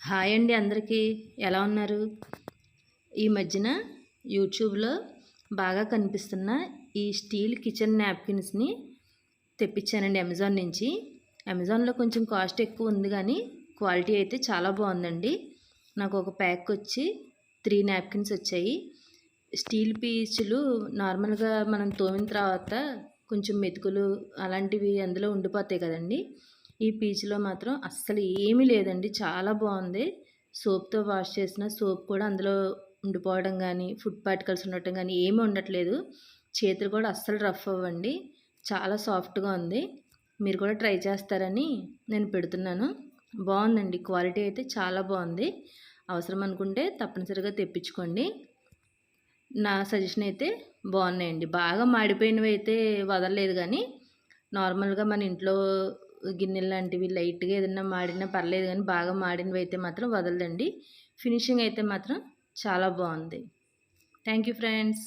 Hi అండి అందరికీ. ఎలా ఉన్నారు? ఈ మధ్యన యూట్యూబ్లో బాగా కనిపిస్తున్న ఈ స్టీల్ కిచెన్ నాప్కిన్స్ని తెప్పించానండి అమెజాన్ నుంచి. అమెజాన్లో కొంచెం కాస్ట్ ఎక్కువ ఉంది కానీ క్వాలిటీ అయితే చాలా బాగుందండి. నాకు ఒక ప్యాక్ వచ్చి త్రీ నాప్కిన్స్ వచ్చాయి. స్టీల్ పీచులు నార్మల్గా మనం తోమిన తర్వాత కొంచెం మెతుకులు అలాంటివి అందులో ఉండిపోతాయి కదండి. ఈ పీచ్లో మాత్రం అస్సలు ఏమీ లేదండి. చాలా బాగుంది. సోప్తో వాష్ చేసిన సోప్ కూడా అందులో ఉండిపోవడం కానీ ఫుడ్ పార్టికల్స్ ఉండటం కానీ ఏమీ ఉండట్లేదు. చేతులు కూడా అస్సలు రఫ్ అవ్వండి. చాలా సాఫ్ట్గా ఉంది. మీరు కూడా ట్రై చేస్తారని నేను పెడుతున్నాను. బాగుందండి. క్వాలిటీ అయితే చాలా బాగుంది. అవసరం అనుకుంటే తప్పనిసరిగా తెప్పించుకోండి. నా సజెషన్ అయితే బాగున్నాయండి. బాగా మాడిపోయినవి అయితే వదలలేదు కానీ నార్మల్గా మన ఇంట్లో గిన్నెలు లాంటివి లైట్గా ఏదైనా మాడినా పర్లేదు కానీ బాగా మాడినవి అయితే మాత్రం వదలదండి. ఫినిషింగ్ అయితే మాత్రం చాలా బాగుంది థ్యాంక్ యూ ఫ్రెండ్స్.